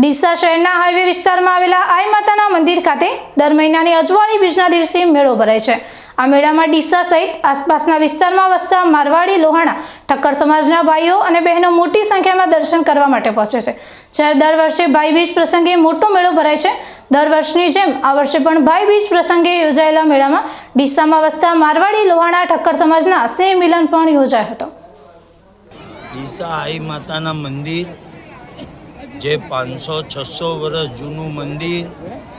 ડીસા શહેરના હાઈવે વિસ્તારમાં આવેલા આઈ માતાના મંદિર ખાતે દર મહિનાની અજવાળી બીજના દિવસે મેળો ભરાય છે. આ મેળામાં ડીસા સહિત આસપાસના વિસ્તારમાં વસતા મારવાડી, લોહાણા, ઠક્કર સમાજના ભાઈઓ અને બહેનો મોટી સંખ્યામાં દર્શન કરવા માટે પહોંચે છે. જ્યારે દર વર્ષે ભાઈ બીજ પ્રસંગે મોટો મેળો ભરાય છે. દર વર્ષની જેમ આ વર્ષે પણ ભાઈ બીજ પ્રસંગે યોજાયેલા મેળામાં ડીસામાં વસતા મારવાડી, લોહાણા, ઠક્કર સમાજના સ્નેહ મિલન પણ યોજાયો હતો. ડીસા આઈ માતાના મંદિર જે પાંચસો છસો વર્ષ જૂનું મંદિર,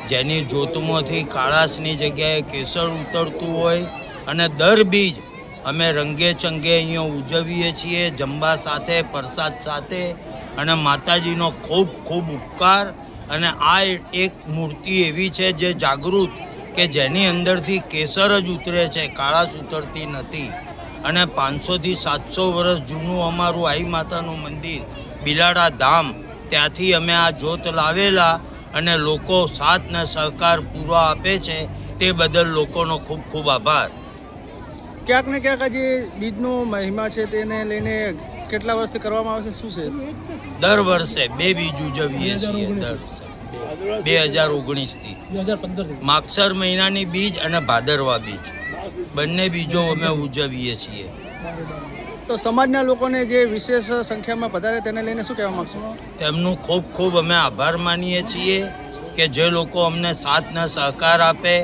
જેની જ્યોતમાંથી કાળાસની જગ્યાએ કેસર ઉતરતું હોય અને દર બીજ અમે રંગે ચંગે અહીંયા ઉજવીએ છીએ, જંબા સાથે, પ્રસાદ સાથે અને માતાજીનો ખૂબ ખૂબ ઉપકાર. અને આ એક મૂર્તિ એવી છે જે જાગૃત કે જેની અંદરથી કેસર જ ઉતરે છે, કાળાશ ઉતરતી નથી. અને પાંચસોથી સાતસો વર્ષ જૂનું અમારું આઈ માતાનું મંદિર બિલાડા ધામ ત્યાંથી અમે આ જ્યોત લાવેલા અને લોકો સાથ ને સહકાર પૂરો આપે છે તે બદલ લોકોનો ખૂબ ખૂબ આભાર. ક્યાંક ને ક્યાંક આજે બીજનો મહિમા છે તેને લઈને કેટલા વર્ષથી કરવામાં આવે છે શું છે? દર વર્ષે બે બીજ ઉજવીએ છીએ દર બે હજાર ઓગણીસથી. માગસર મહિનાની બીજ અને ભાદરવા બીજ. બંને બીજો અમે ઉજવીએ છીએ. તો સમાજના લોકોને જે વિશેષ સંખ્યામાં વધારે તેને લઈને શું કહેવા માંગશો? તેમનું ખૂબ ખૂબ અમે આભાર માનીએ છીએ કે જે લોકો અમને સાથને સહકાર આપે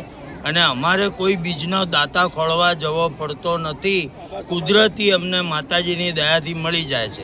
અને અમારે કોઈ બીજનો દાતા ખોળવા જવો પડતો નથી. કુદરતી અમને માતાજીની દયાથી મળી જાય છે.